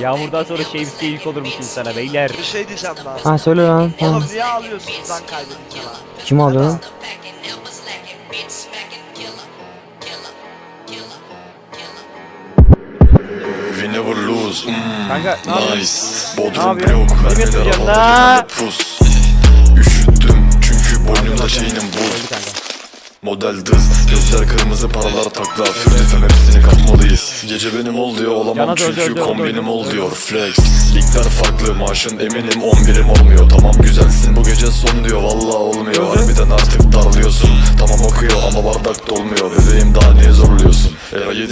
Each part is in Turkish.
Yağmurdan sonra şemsiye ilk olurmuş insana beyler. Bir şey diyeceğim ben. Ha söyle lan. Ha. Oğlum niye ağlıyorsunuz lan kaybedince lan? Kim aldı lan? We never lose. Mm, Kanka ne nice. Bodrum yapıyorsun? blok. Yemin Mermiler ediyorum havada la. genelde pus. Üşüttüm çünkü boynumda şeyinin buz. Model dız Gözler kırmızı paralar takla Fürdüfem hepsini kapmalıyız Gece benim ol diyor olamam çünkü kombinim ol diyor Flex. Ligler farklı maaşın eminim 11'im olmuyor. Tamam güzelsin. Bu gece son diyor valla olmuyor. Harbiden artık darlıyorsun. Tamam okuyor ama bardak dolmuyor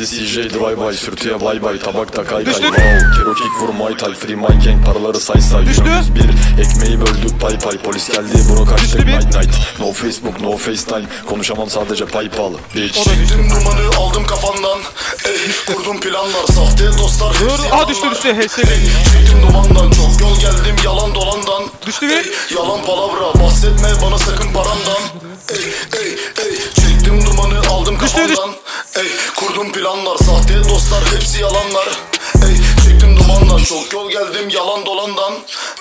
CJ drive by sürtüye bay bay Tabakta kay kay. Wow Kero kick vur Muay Thai Free my gang paraları say say. Günümüz bir ekmeği böldük pay pay. Polis geldi bunu kaçtık night night. No Facebook no FaceTime. Konuşamam sadece PayPal Bitch. Çektim dumanı aldım kafandan. Ey kurdum planlar. Sahte dostlar hepsi. Aa düştü düştü. Ey, Çektim dumandan. Çok yol geldim yalan dolandan. Düştü bir. Yalan palavra. Bahsetme bana sakın paramdan. Ey ey ey. Çektim dumanı aldım kafandan kurdum planlar sahte dostlar hepsi yalanlar Ey çektim dumandan çok yol geldim yalan dolandan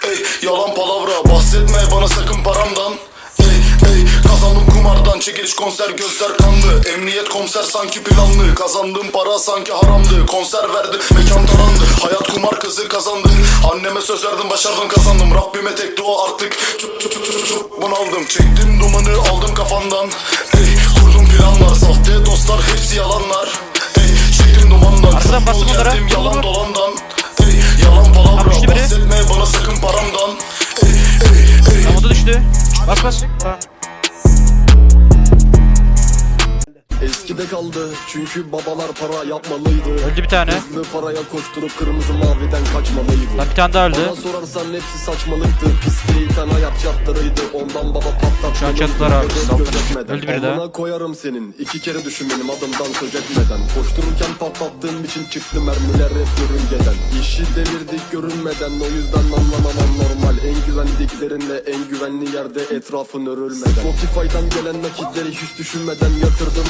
Ey yalan palavra bahsetme bana sakın paramdan Ey ey kazandım kumardan çekiliş konser gözler kanlı Emniyet komiser sanki planlı Kazandığım para sanki haramdı Konser verdi mekan tarandı Hayat kumar kızı kazandı Anneme söz verdim başardım kazandım Rabbime tek dua artık Çok çok çok çok bunaldım Çektim dumanı aldım kafandan Ey kurdum planlar Sahte dostlar hepsi yalanlar Ey çektim dumandan Arkadan yol onlara. yalan dolandan Ey yalan palavra. Bahsetme bana sakın paramdan Ey ey ey Tamam o da düştü. Bas bas. Tamam. Eskide kaldı. Çünkü babalar para yapmalıydı. Öldü bir tane. Hızlı paraya koşturup kırmızı maviden kaçmalıydı. Lan bir tane daha öldü. Bana sorarsan hepsi saçmalıktı Pisliği hayat şartlarıydı Ondan baba patlat Şu an çatılar abi. Öldü biri daha. Koyarım senin. İki kere düşün benim adımdan söz etmeden. Koştururken patlattığım için çıktı mermiler hep yörüngeden İşi devirdik görünmeden. O yüzden anlamaman normal En güvendiklerinle en güvenli yerde etrafın örülmeden. Spotify'dan gelen nakitleri hiç düşünmeden yatırdım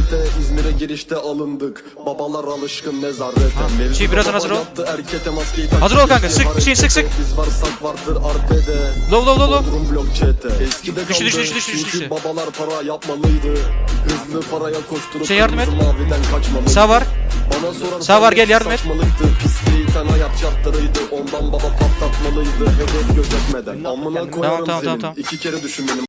emanete İzmir'e girişte alındık babalar alışkın nezarete Şey, biraz baba hazır ol. erkete maskeyi Hazır ol kanka, sık, şey, sık, sık. Biz varsak vardır arbede Low low low low. Bodrum blok çete Eskide Düştü, kaldı düştü, düştü, düştü, çünkü düştü. babalar para yapmalıydı Hızlı paraya koşturup Şey, yardım et. Sağ var. Bana sorarsan Sağ var, gel, yardım et. Pisliği hayat şartlarıydı Ondan baba patlatmalıydı Hedef gözetmeden Amına koyarım tamam, senin tamam. İki kere düşün benim